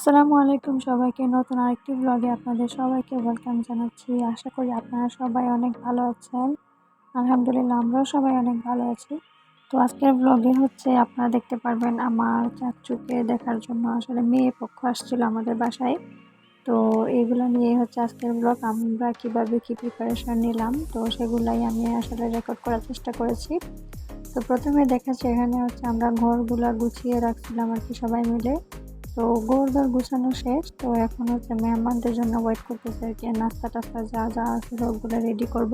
আসসালামু আলাইকুম সবাইকে। নতুন আরেকটি ব্লগে আপনাদের সবাইকে ওয়েলকাম জানাচ্ছি। আশা করি আপনারা সবাই অনেক ভালো আছেন। আলহামদুলিল্লাহ, আমরাও সবাই অনেক ভালো আছি। তো আজকের ব্লগে হচ্ছে, আপনারা দেখতে পারবেন আমার চাচুকে দেখার জন্য আসলে মেয়ে পক্ষ আসছিল আমাদের বাসায়। তো এগুলো নিয়ে হচ্ছে আজকের ব্লগ আমরা কীভাবে কি প্রিপারেশন নিলাম, তো সেগুলাই আমি আসলে রেকর্ড করার চেষ্টা করেছি। তো প্রথমে দেখাচ্ছি, এখানে হচ্ছে আমরা ঘরগুলা গুছিয়ে রাখছিলাম আর কি সবাই মিলে। তো গোড়দর গুছানো শেষ। তো এখন হচ্ছে মেহমানদের জন্য ওয়েট করতেছে আর কি নাস্তা টাস্তা যা যা আছে সবগুলো রেডি করব।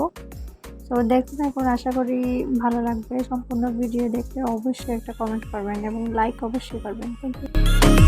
তো দেখতে এখন আশা করি ভালো লাগবে। সম্পূর্ণ ভিডিও দেখতে অবশ্যই একটা কমেন্ট করবেন এবং লাইক অবশ্যই করবেন। থ্যাংক ইউ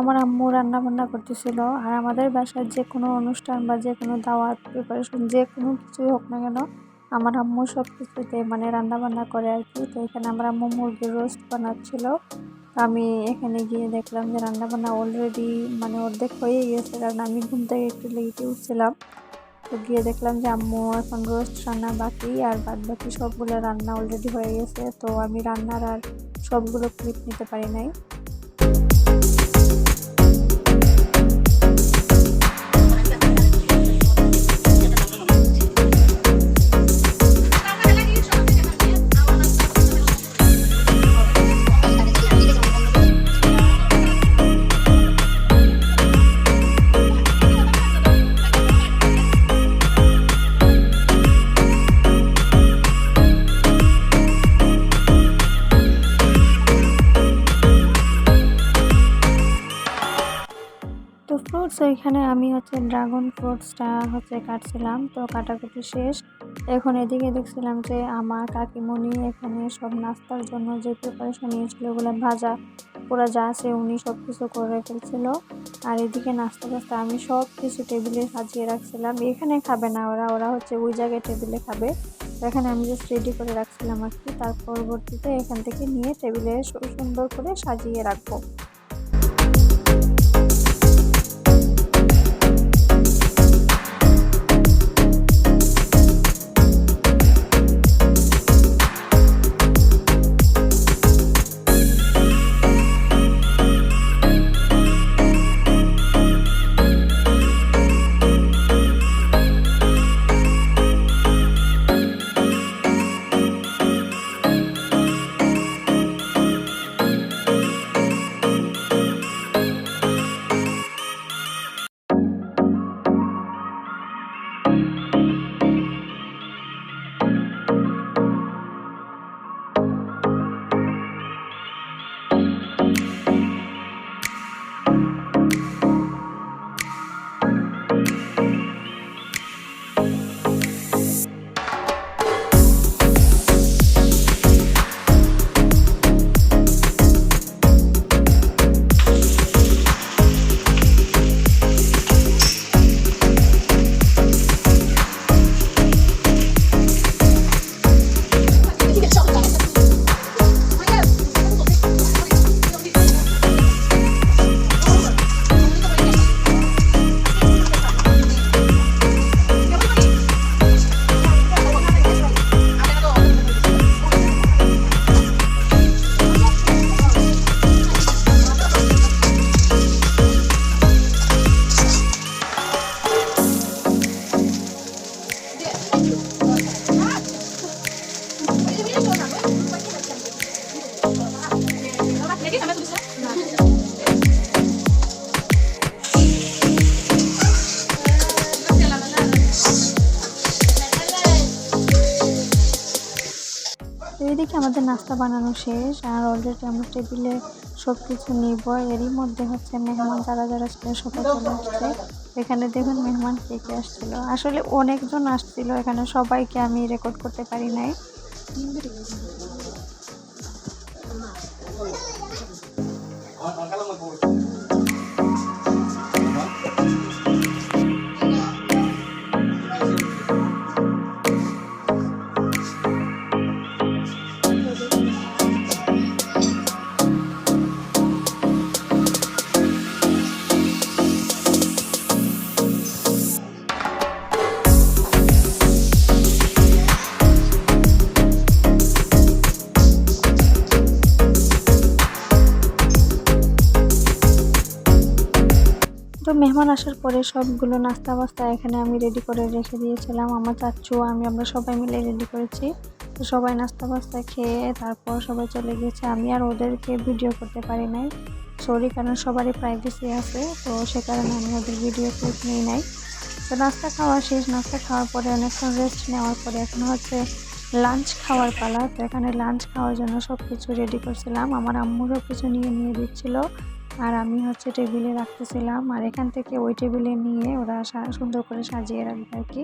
আমার আম্মু রান্না বান্না করতেছিল। আর আমাদের বাসায় যে কোনো অনুষ্ঠান বা যে কোনো দাওয়াত প্রিপারেশন যে কোনো কিছুই হোক না কেন, আমার আম্মু সব কিছুতে মানে রান্না বান্না করে আর কি। তো এখানে আমার আম্মু মুরগির রোস্ট বানাচ্ছিল। আমি এখানে গিয়ে দেখলাম যে রান্না বান্না অলরেডি মানে অর্ধেক হয়ে গেছে কারণ আমি ঘুম থেকে একটু লেটে উঠছিলাম। তো গিয়ে দেখলাম যে আম্মু এখন রোস্ট রান্না বাকি, আর বাদ বাকি সবগুলো রান্না অলরেডি হয়ে গেছে। তো আমি রান্নার আর সবগুলো ক্লিপ নিতে পারি নাই। ওইখানে আমি হচ্ছে ড্রাগন ফ্রুটসটা হচ্ছে কাটছিলাম। তো কাটাকুটি শেষ। এখন এদিকে দেখছিলাম যে আমার কাকিমণি এখানে সব নাস্তার জন্য যে প্রিপারেশন নিয়েছিল, ওগুলো ভাজা, পুরো যা আছে উনি সব কিছু করে ফেলছিল। আর এদিকে নাস্তা টাস্তা আমি সব কিছু টেবিলে সাজিয়ে রাখছিলাম। এখানে খাবে না ওরা ওরা হচ্ছে ওই জায়গায় টেবিলে খাবে। এখানে আমি জাস্ট রেডি করে রাখছিলাম আর কি। তার পরবর্তীতে এখান থেকে নিয়ে টেবিলে সুন্দর করে সাজিয়ে রাখব। আমাদের নাস্তা বানানো শেষ, আর অলরেডি আমরা টেবিলে সব কিছু নিব। এরই মধ্যে হচ্ছে মেহমান যারা যারা ছিল সবাই চলে আসছে। এখানে দেখুন মেহমান কে কে আসছিল। আসলে অনেকজন আসছিল এখানে, সবাইকে আমি রেকর্ড করতে পারি নাই। তো মেহমান আসার পরে সবগুলো নাস্তা বাস্তা এখানে আমি রেডি করে রেখে দিয়েছিলাম। আমার চাচ্ছু আমি, আমরা সবাই মিলে রেডি করেছি। তো সবাই নাস্তা বাস্তা খেয়ে তারপর সবাই চলে গেছে আমি আর ওদেরকে ভিডিও করতে পারি নাই। সরি কারণ সবারই প্রাইভেসি আছে, তো সে কারণে আমি ওদের ভিডিও ক্লিপ নিই নাই। তো নাস্তা খাওয়া শেষ। নাস্তা খাওয়ার পরে অনেকক্ষণ রেস্ট নেওয়ার পরে এখন হচ্ছে লাঞ্চ খাওয়ার পালা। তো এখানে লাঞ্চ খাওয়ার জন্য সব কিছু রেডি করছিলাম। আমার আম্মুরও কিছু নিয়ে নিয়ে দিচ্ছিল। আর আমি হচ্ছে টেবিলে রাখতেছিলাম আর এখান থেকে ওই টেবিলে নিয়ে ওরা সুন্দর করে সাজিয়ে রাখবে আর কি।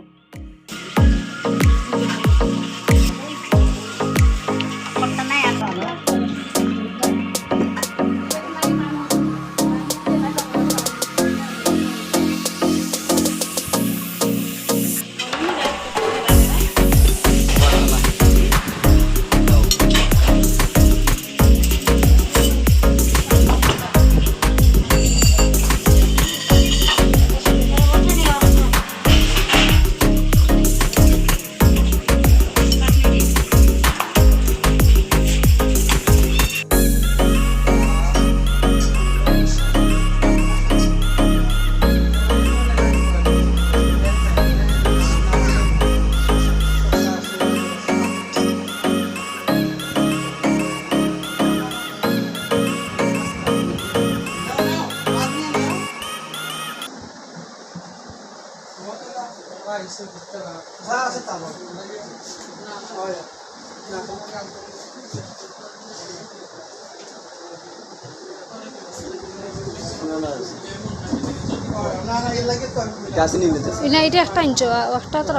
না এটা একটা ইঞ্চ একটা তো।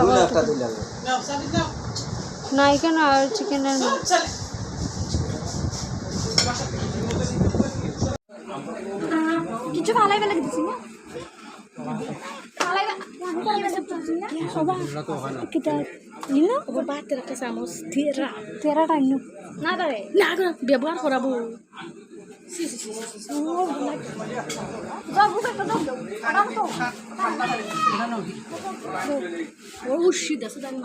না এখানে আর চিকেনের কিছু ভালাই বেলা না। না। ব্যবহার করাবো। উশি দেশে জানি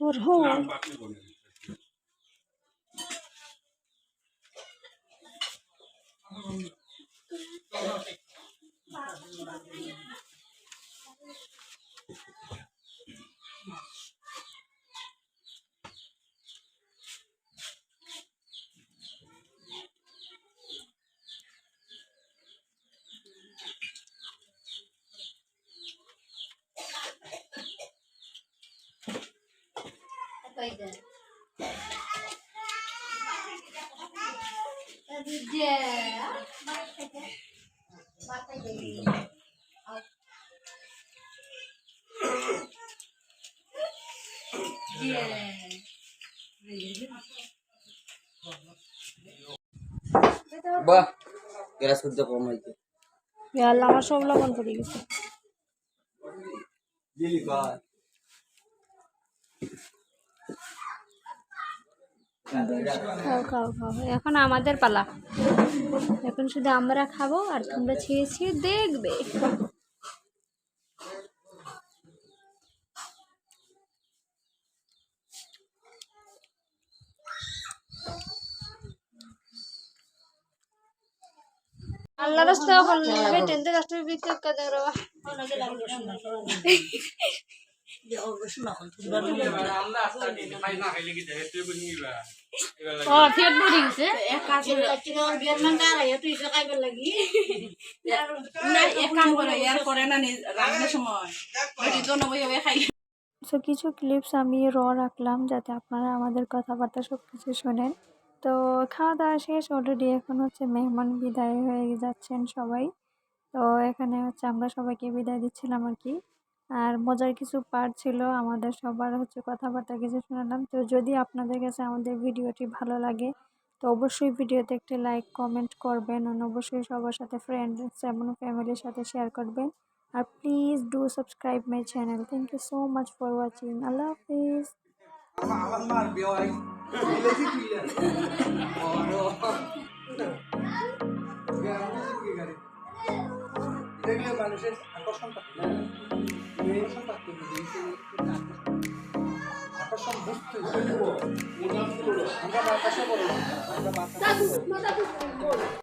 ওর হো বাহ গ্যাস করতে কম হইতে আল্লাহ আমার সব লবণ পড়ে গেছে। খাও খাও খাও। এখন আমাদের পালা। এখন শুধু আমরা খাব আর তোমরা ছিঁড়ে ছিঁড়ে দেখবে। আল্লাহ রাস্তা রাস্তা কাম করে ইয়ার সো কিছু ক্লিপস আমি র রাখলাম যাতে আপনারা আমাদের কথাবার্তা সব কিছু শোনেন। তো খাওয়া দাওয়া শেষ অলরেডি এখন হচ্ছে মেহমান বিদায় হয়ে যাচ্ছেন সবাই। তো এখানে হচ্ছে আমরা সবাইকে বিদায় দিচ্ছিলাম আর কি। আর মজার কিছু পার্ট ছিল আমাদের সবার হচ্ছে কথাবার্তা কিছু শোনালাম। তো যদি আপনাদের কাছে আমাদের ভিডিওটি ভালো লাগে তো অবশ্যই ভিডিওতে একটি লাইক কমেন্ট করবেন আর অবশ্যই সবার সাথে ফ্রেন্ডস এবং ফ্যামিলির সাথে শেয়ার করবেন। আর please do subscribe my channel thank you so much for watching আল্লাহ হাফিজ মানুষের আকর্ষণ আকর্ষণ থাকতে আকর্ষণ বুঝতে আমরা বাতাসে বলো আমরা বাতাসে